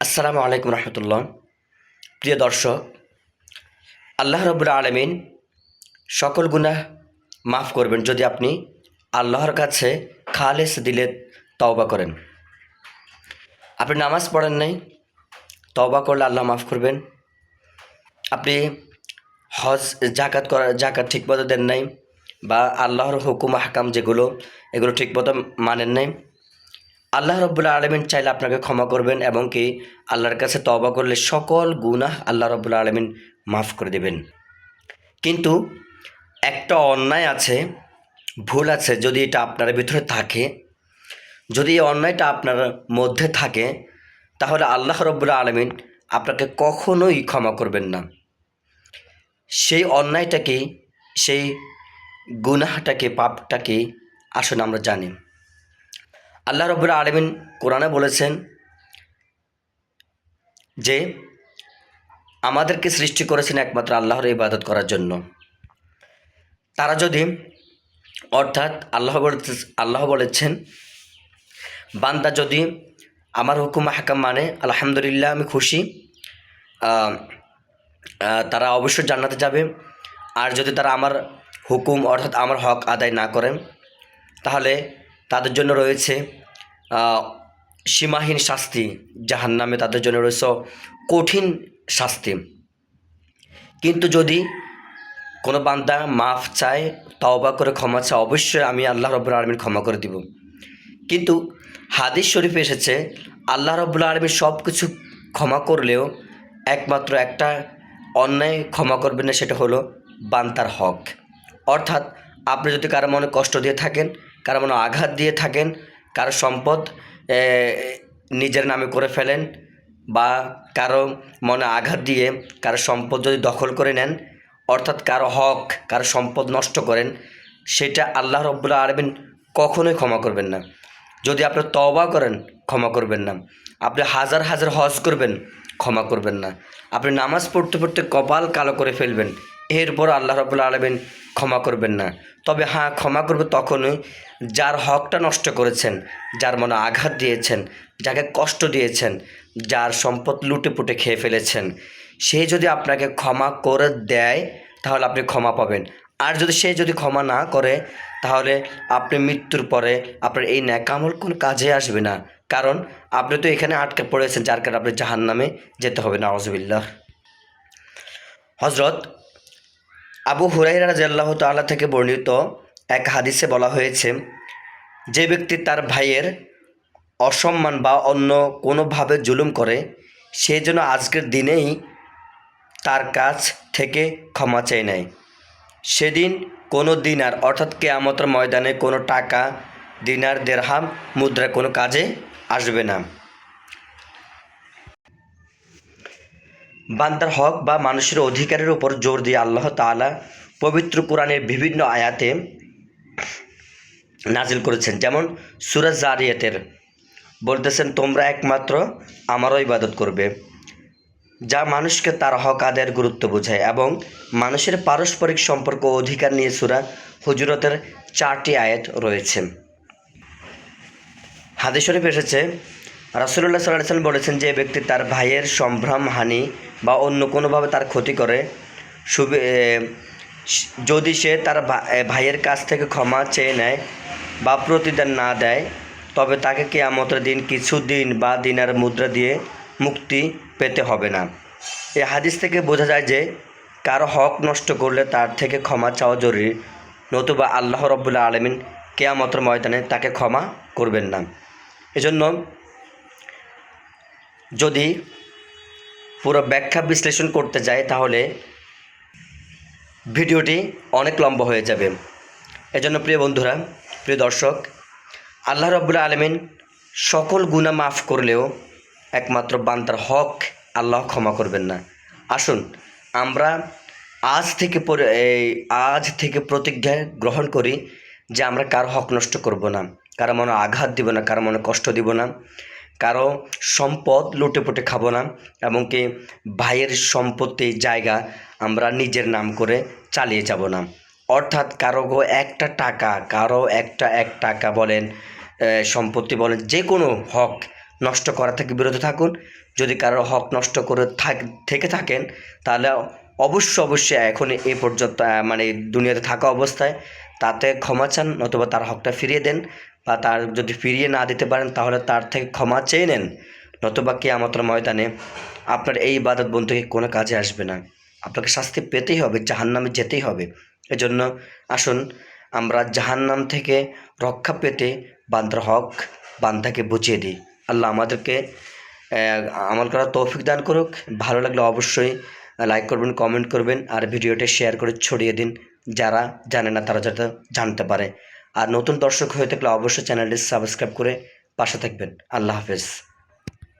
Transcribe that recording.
আসসালামু আলাইকুম রহমতুল্লাহ। প্রিয় দর্শক, আল্লাহ রবুল্লা আলমিন সকল গুনাহ মাফ করবেন যদি আপনি আল্লাহর কাছে খালেস দিলে তওবা করেন। আপনি নামাজ পড়েন নাই, তওবা করলে আল্লাহ মাফ করবেন। আপনি হজ জাকাত করা জাকাত ঠিকমতো দেন নাই বা আল্লাহর হুকুম হাকাম যেগুলো, এগুলো ঠিকমতো মানেন নাই। আল্লাহ রব্বুল্লা আলমিন চাইলে আপনাকে ক্ষমা করবেন এবং কি আল্লাহর কাছে তবা করলে সকল গুনাহ আল্লাহ রব্বুল্লা আলমিন মাফ করে দেবেন। কিন্তু একটা অন্যায় আছে, ভুল আছে, যদি এটা আপনার ভিতরে থাকে, যদি এই অন্যায়টা আপনার মধ্যে থাকে, তাহলে আল্লাহ রব্বুল্লা আলমিন আপনাকে কখনোই ক্ষমা করবেন না। সেই অন্যায়টাকে সেই গুনাহটাকে পাপটাকে আসলে আমরা জানি। আল্লাহ রব্বুল আলমিন কোরআনে বলেছেন যে, আমাদেরকে সৃষ্টি করেছেন একমাত্র আল্লাহর ইবাদত করার জন্য। তারা যদি, অর্থাৎ আল্লাহ আল্লাহ বলেছেন, বান্দা যদি আমার হুকুম হাকাম মানে আলহামদুলিল্লাহ আমি খুশি তারা অবশ্যই জান্নাতে যাবে। আর যদি তারা আমার হুকুম, অর্থাৎ আমার হক আদায় না করেন, তাহলে তাদের জন্য রয়েছে সীমাহীন শাস্তি জাহান্নামে তাদের জন্য রয়েছে কঠিন শাস্তি। কিন্তু যদি কোনো বান্দা মাফ চায়, তওবা করে ক্ষমা চায়, অবশ্যই আমি আল্লাহ রব্বুল আলমীর ক্ষমা করে দিব। কিন্তু হাদিস শরীফে এসেছে, আল্লাহ রব্বুল আলমী সব কিছু ক্ষমা করলেও একমাত্র একটা অন্যায় ক্ষমা করবেন না, সেটা হলো বান্তার হক। অর্থাৎ আপনি যদি কারও মনে কষ্ট দিয়ে থাকেন, কারও মনে আঘাত দিয়ে থাকেন কারও সম্পদ নিজের নামে করে ফেলেন বা কারও মনে আঘাত দিয়ে কারও সম্পদ যদি দখল করে নেন, অর্থাৎ কারও হক, কারও সম্পদ নষ্ট করেন, সেটা আল্লাহ রব্বুল্লাহ আলমিন কখনোই ক্ষমা করবেন না। যদি আপনি তওবা করেন, ক্ষমা করবেন না। আপনি হাজার হাজার হজ করবেন, ক্ষমা করবেন না। আপনি নামাজ পড়তে পড়তে কপাল কালো করে ফেলবেন। এরপর আল্লাহ রবুল্লা আলমিন ক্ষমা করবেন না। তবে হ্যাঁ ক্ষমা করবে তখনই যার হকটা নষ্ট করেছেন, যার মনে আঘাত দিয়েছেন, যাকে কষ্ট দিয়েছেন, যার সম্পদ লুটে পুটে খেয়ে ফেলেছেন, সে যদি আপনাকে ক্ষমা করে দেয়, তাহলে আপনি ক্ষমা পাবেন। আর যদি সে যদি ক্ষমা না করে, তাহলে আপনি মৃত্যুর পরে আপনার এই ন্যাকামল কোনো কাজে আসবে না। কারণ আপনি তো এখানে আটকে পড়েছেন, যার কারণে আপনি জাহান নামে যেতে হবে না আজবিল্লাহ হজরত আবু হুরাইরা রাজিয়াল্লাহ তাল্লাহ থেকে বর্ণিত এক হাদিসে বলা হয়েছে, যে ব্যক্তি তার ভাইয়ের অসম্মান বা অন্য কোনোভাবে জুলুম করে, সে যেন আজকের দিনেই তার কাছ থেকে ক্ষমা চেয়ে নেয়। সেদিন কোনো দিনার, অর্থাৎ কেয়ামতের ময়দানে কোনো টাকা, দিনার দেড়হাম মুদ্রা কোনো কাজে আসবে না। বান্দার হক বা মানুষের অধিকারের উপর জোর দিয়ে আল্লাহ তাআলা পবিত্র কোরআনের বিভিন্ন আয়াতে নাজিল করেছেন। যেমন সুরাজ জারিয়াতের বলতেছেন, তোমরা একমাত্র আমারও ইবাদত করবে, যা মানুষকে তার হক আদায়ের গুরুত্ব বোঝায় এবং মানুষের পারস্পরিক সম্পর্ক অধিকার নিয়ে সুরা হুজুরতের চারটি আয়াত রয়েছে। হাদিস শরীফ এসেছে রাসুল্লাহ সাল্লাহ সাল্লাম বলেছেন যে ব্যক্তি তার ভাইয়ের সম্ভ্রম, হানি বা অন্য কোনোভাবে তার ক্ষতি করে যদি সে তার ভাইয়ের কাছ থেকে ক্ষমা চেয়ে নেয় বা প্রতিদান না দেয়, তবে তাকে কেয়ামতের দিন কিছু দিন বা দিনার মুদ্রা দিয়ে মুক্তি পেতে হবে না। এ হাদিস থেকে বোঝা যায় যে কারও হক নষ্ট করলে তার থেকে ক্ষমা চাওয়া জরুরি, নতুবা আল্লাহ রব্বুল্লাহ আলমিন কেয়ামতের ময়দানে তাকে ক্ষমা করবেন না। এজন্য যদি পুরো ব্যাখ্যা বিশ্লেষণ করতে যাই তাহলে ভিডিওটি অনেক লম্বা হয়ে যাবে। এজন্য প্রিয় বন্ধুরা, প্রিয় দর্শক, আল্লাহ রব্বুল্লা আলমিন সকল গুণা মাফ করলেও একমাত্র বান্দার হক আল্লাহ ক্ষমা করবেন না। আসুন, আমরা আজ থেকে এই আজ থেকে প্রতিজ্ঞা গ্রহণ করি যে আমরা কারও হক নষ্ট করব না, কারও মনে আঘাত দিব না, কারও মনে কষ্ট দিব না। কারও সম্পদ লুটেপুটে খাব না, এমনকি ভাইয়ের সম্পত্তি জায়গা আমরা নিজের নাম করে চালিয়ে যাব না। অর্থাৎ কারও একটা টাকা, কারও একটা এক টাকা বলেন সম্পত্তি বলেন, যে কোনো হক নষ্ট করা থেকে বিরত থাকুন। যদি কারও হক নষ্ট করে থাক, থেকে থাকেন, তাহলে অবশ্য অবশ্যই এখন এই পর্যন্ত মানে দুনিয়াতে থাকা অবস্থায় তাতে ক্ষমা চান, নতুবা তার হকটা ফিরিয়ে দেন। বা তার যদি ফিরিয়ে না দিতে পারেন, তাহলে তার থেকে ক্ষমা চেয়ে নেন, নতুবা কে কেয়ামতের ময়দানে আপনার এই ইবাদত বন্ধুকে কোনো কাজে আসবে না। আপনাকে শাস্তি পেতেই হবে, জাহান্নামে যেতেই হবে। এজন্য আসুন, আমরা জাহান্নাম থেকে রক্ষা পেতে বান্দার হক, বান্দাকে বুঝিয়ে দিই। আল্লাহ আমাদেরকে আমল করার তৌফিক দান করুক। ভালো লাগলে অবশ্যই লাইক করবেন, কমেন্ট করবেন, আর ভিডিওটি শেয়ার করে ছড়িয়ে দিন। যারা জানে না, তারা যাতে জানতে পারে। আর নতুন দর্শক হয়ে থাকলে অবশ্যই চ্যানেলটি সাবস্ক্রাইব করে পাশে থাকবেন। আল্লাহ হাফেজ।